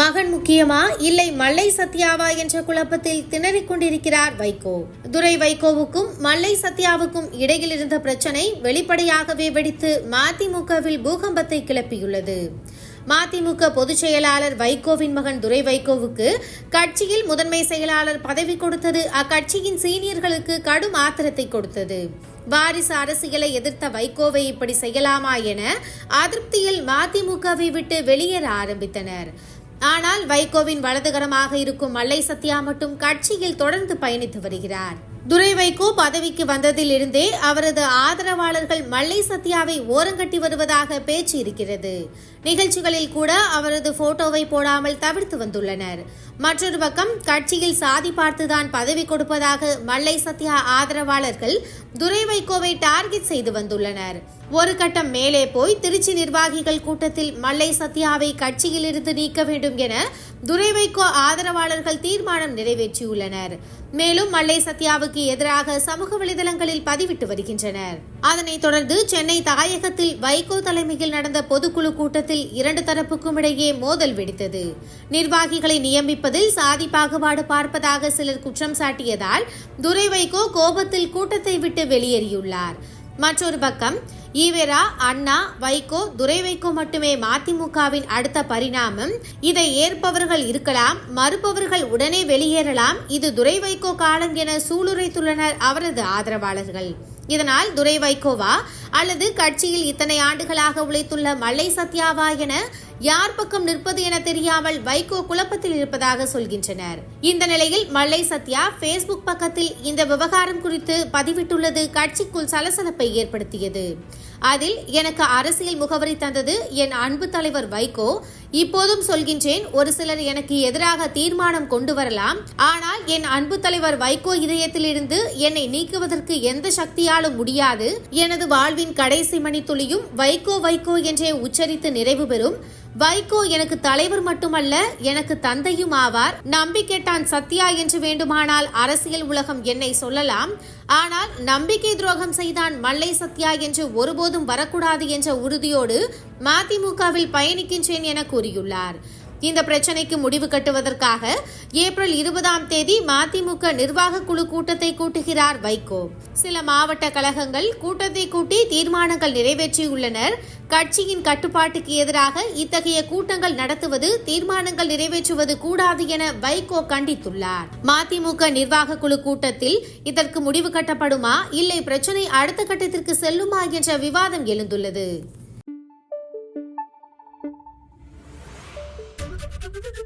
மகன் முக்கியமா? இல்லை மல்லை சத்யாவா என்ற குழப்பத்தில் திணறிக் கொண்டிருக்கிறார் வைகோ. துரை வைகோவுக்கும் மல்லை சத்யாவுக்கும் இடையில் இருந்த பிரச்சனை வெளிப்படையாகவே வெடித்து மதிமுகவில் பூகம்பத்தை கிளப்பியுள்ளது. மதிமுக பொதுச் செயலாளர் வைகோவின் மகன் துரை வைகோவுக்கு கட்சியில் முதன்மை செயலாளர் பதவி கொடுத்தது அக்கட்சியின் சீனியர்களுக்கு கடும் ஆத்திரத்தை கொடுத்தது. வாரிசு அரசியலை எதிர்த்த வைகோவை இப்படி செய்யலாமா என அதிருப்தியில் மதிமுகவை விட்டு வெளியேற ஆரம்பித்தனர். ஆனால் வைகோவின் வலதுகரமாக இருக்கும் மல்லை சத்யா மட்டும் கட்சியில் தொடர்ந்து பயணித்து வருகிறார். துரை வைகோ பதவிக்கு வந்ததிலிருந்தே அவரது ஆதரவாளர்கள் மல்லை சத்யாவை ஓரங்கட்டி வருவதாக பேச்சு இருக்கிறது. நிகழ்ச்சிகளில் கூட அவரது போட்டோவை போடாமல் தவிர்த்து வந்துள்ளனர். மற்றொரு பக்கம் கட்சியில் சாதி பார்த்துதான் பதவி கொடுப்பதாக மல்லை சத்யா ஆதரவாளர்கள் துரை வைகோவை டார்கெட் செய்து வந்துள்ளனர். ஒரு கட்டம் மேலே போய் திருச்சி நிர்வாகிகள் கூட்டத்தில் மல்லை சத்யாவை கட்சியில் இருந்து நீக்க வேண்டும் என துரை வைகோ ஆதரவாளர்கள் தீர்மானம் நிறைவேற்றியுள்ளனர். மேலும் மல்லை சத்யாவுக்கு எதிராக சமூக வலைதளங்களில் பதிவிட்டு வருகின்றனர். அதனைத் தொடர்ந்து சென்னை தாயகத்தில் வைகோ தலைமையில் நடந்த பொதுக்குழு கூட்டத்தில் இரண்டு தரப்புக்கும் இடையே மோதல் வெடித்தது. நிர்வாகிகளை அமைப்பதில் சாதி பாகுபாடு பார்ப்பதாக சிலர் குற்றம் சாட்டியதால் துரை வைகோ கோபத்தில் கூட்டத்தை விட்டு வெளியேறியுள்ளார். மற்றொரு பக்கம் ஈவேரா அண்ணா வைகோ துரை வைகோ மட்டுமே மதிமுகவின் அடுத்த பரிணாமம். இதை ஏற்பவர்கள் இருக்கலாம் மறுப்பவர்கள் உடனே வெளியேறலாம். இது துரை வைகோ காலம் என சூளுரைத்துள்ளனர் அவரது ஆதரவாளர்கள். இதனால் துரை வைகோவா அல்லது கட்சியில் இத்தனை ஆண்டுகளாக உழைத்துள்ள மல்லை சத்யாவா என யார் பக்கம் நிற்பது என தெரியாமல் வைகோ குழப்பத்தில் இருப்பதாக சொல்கின்றனர். இந்த நிலையில் மல்லை சத்யா பேஸ்புக் பக்கத்தில் இந்த விவகாரம் குறித்து பதிவிட்டுள்ளது கட்சிக்குள் சலசலப்பை ஏற்படுத்தியது. அதில் எனக்கு அரசியல் முகவரி தந்தது என் அன்பு தலைவர் வைகோ. இப்போதும் சொல்கின்றேன் ஒரு சிலர் எனக்கு எதிராக தீர்மானம் கொண்டு வரலாம். ஆனால் என் அன்பு தலைவர் வைகோ இதயத்திலிருந்து என்னை நீக்குவதற்கு எந்த சக்தியாலும் முடியாது. எனது வாழ்வின் கடைசி மணித்துளியும் வைகோ வைகோ என்றே உச்சரித்து நிறைவு பெறும். வைகோ எனக்கு தலைவர் மட்டுமல்ல எனக்கு தந்தையும் ஆவார். நம்பிக்கைட்டான் சத்யா என்று வேண்டுமானால் அரசியல் உலகம் என்னை சொல்லலாம். ஆனால் நம்பிக்கை துரோகம் செய்தான் மல்லை சத்யா என்று ஒருபோதும் வரக்கூடாது என்ற உறுதியோடு மதிமுகவில் பயணிக்கின்றேன் என கூறியுள்ளார். இந்த பிரச்சனைக்கு முடிவு கட்டுவதற்காக ஏப்ரல் இருபதாம் தேதி மதிமுக நிர்வாக குழு கூட்டத்தை கூட்டுகிறார் வைகோ. சில மாவட்ட கழகங்கள் கூட்டத்தை கூட்டி தீர்மானங்கள் நிறைவேற்றியுள்ளனர். கட்சியின் கட்டுப்பாட்டுக்கு எதிராக இத்தகைய கூட்டங்கள் நடத்துவது தீர்மானங்கள் நிறைவேற்றுவது கூடாது என வைகோ கண்டித்துள்ளார். மதிமுக நிர்வாக குழு கூட்டத்தில் இதற்கு முடிவு கட்டப்படுமா இல்லை பிரச்சனை அடுத்த கட்டத்திற்கு செல்லுமா என்ற விவாதம் எழுந்துள்ளது. Thank you.